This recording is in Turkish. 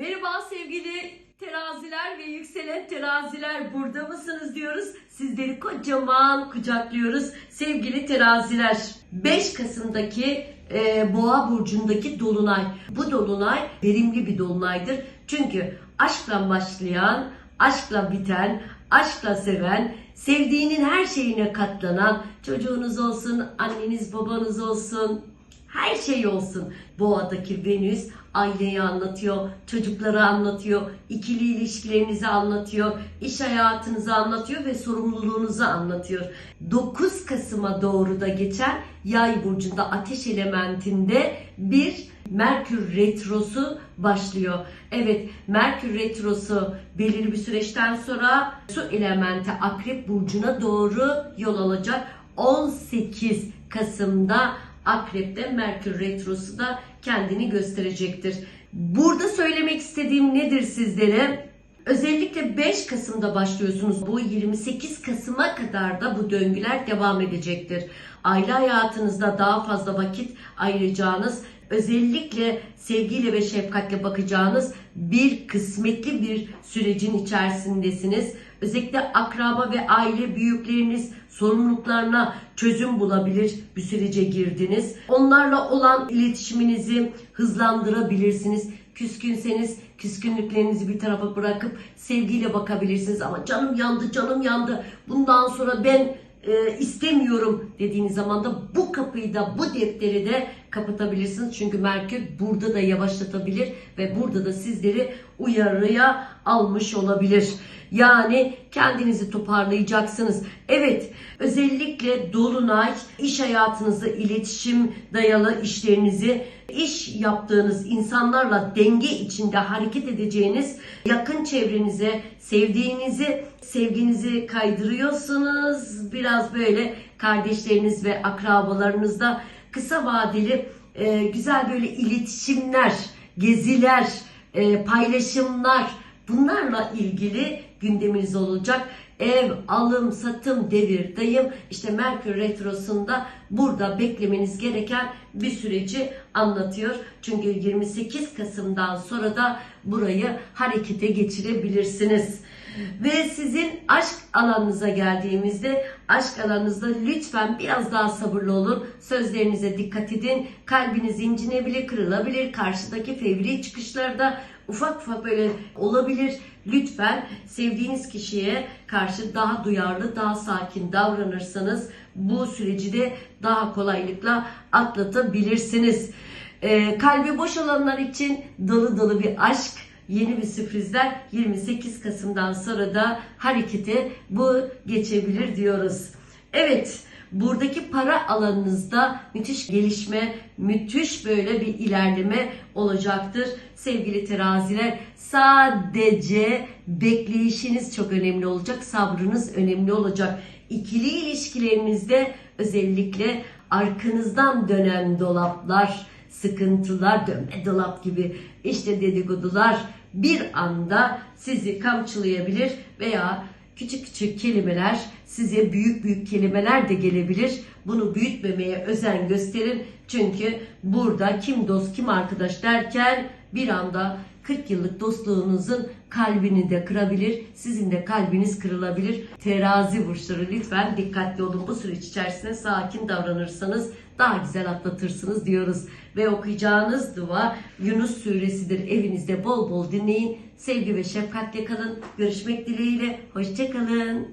Merhaba sevgili teraziler ve yükselen teraziler burada mısınız diyoruz. Sizleri kocaman kucaklıyoruz sevgili teraziler. 5 Kasım'daki e, Boğa burcundaki dolunay. Bu dolunay verimli bir dolunaydır. Çünkü aşkla başlayan, aşkla biten, aşkla seven, sevdiğinin her şeyine katlanan, çocuğunuz olsun, anneniz babanız olsun, her şey olsun. Boğa'daki Venüs aileyi anlatıyor, çocukları anlatıyor, ikili ilişkilerinizi anlatıyor, iş hayatınızı anlatıyor ve sorumluluğunuzu anlatıyor. 9 Kasım'a doğru da geçen Yay burcunda ateş elementinde bir Merkür retrosu başlıyor. Evet, Merkür retrosu belirli bir süreçten sonra su elementi Akrep burcuna doğru yol alacak. 18 Kasım'da Akrep'te Merkür Retrosu da kendini gösterecektir. Burada söylemek istediğim nedir sizlere? Özellikle 5 Kasım'da başlıyorsunuz. Bu 28 Kasım'a kadar da bu döngüler devam edecektir. Aile hayatınızda daha fazla vakit ayıracağınız, özellikle sevgiyle ve şefkatle bakacağınız bir kısmetli bir sürecin içerisindesiniz. Özellikle akraba ve aile büyükleriniz sorumluluklarına çözüm bulabilir bir sürece girdiniz. Onlarla olan iletişiminizi hızlandırabilirsiniz. Küskünseniz küskünlüklerinizi bir tarafa bırakıp sevgiyle bakabilirsiniz. Ama canım yandı, canım yandı. Bundan sonra ben e, istemiyorum dediğiniz zaman da bu kapıyı da bu defteri de kapatabilirsiniz. Çünkü Merkür burada da yavaşlatabilir ve burada da sizleri uyarıya almış olabilir. Yani kendinizi toparlayacaksınız. Evet, özellikle dolunay iş hayatınızda iletişim dayalı işlerinizi iş yaptığınız insanlarla denge içinde hareket edeceğiniz yakın çevrenize sevdiğinizi sevginizi kaydırıyorsunuz. Biraz böyle kardeşleriniz ve akrabalarınızda kısa vadeli e, güzel böyle iletişimler, geziler, e, paylaşımlar bunlarla ilgili gündeminiz olacak. Ev, alım, satım, devir, dayım işte Merkür Retrosu'nda burada beklemeniz gereken bir süreci anlatıyor. Çünkü 28 Kasım'dan sonra da burayı harekete geçirebilirsiniz. Ve sizin aşk alanınıza geldiğimizde aşk alanınızda lütfen biraz daha sabırlı olun. Sözlerinize dikkat edin. Kalbiniz incinebilir, kırılabilir. Karşıdaki fevri çıkışlarda ufak ufak böyle olabilir. Lütfen sevdiğiniz kişiye karşı daha duyarlı, daha sakin davranırsanız bu süreci de daha kolaylıkla atlatabilirsiniz. Ee, kalbi boş olanlar için dolu dolu bir aşk, yeni bir sürprizler 28 Kasım'dan sonra da harekete bu geçebilir diyoruz. Evet, buradaki para alanınızda müthiş gelişme, müthiş böyle bir ilerleme olacaktır. Sevgili teraziler sadece bekleyişiniz çok önemli olacak, sabrınız önemli olacak. İkili ilişkilerinizde özellikle arkanızdan dönen dolaplar, sıkıntılar, dönme dolap gibi işte dedikodular bir anda sizi kamçılayabilir veya küçük küçük kelimeler size büyük büyük kelimeler de gelebilir. Bunu büyütmemeye özen gösterin. Çünkü burada kim dost kim arkadaş derken bir anda 40 yıllık dostluğunuzun kalbini de kırabilir. Sizin de kalbiniz kırılabilir. Terazi burçları lütfen dikkatli olun. Bu süreç içerisinde sakin davranırsanız daha güzel atlatırsınız diyoruz. Ve okuyacağınız dua Yunus suresidir. Evinizde bol bol dinleyin. Sevgi ve şefkatle kalın. Görüşmek dileğiyle. Hoşçakalın.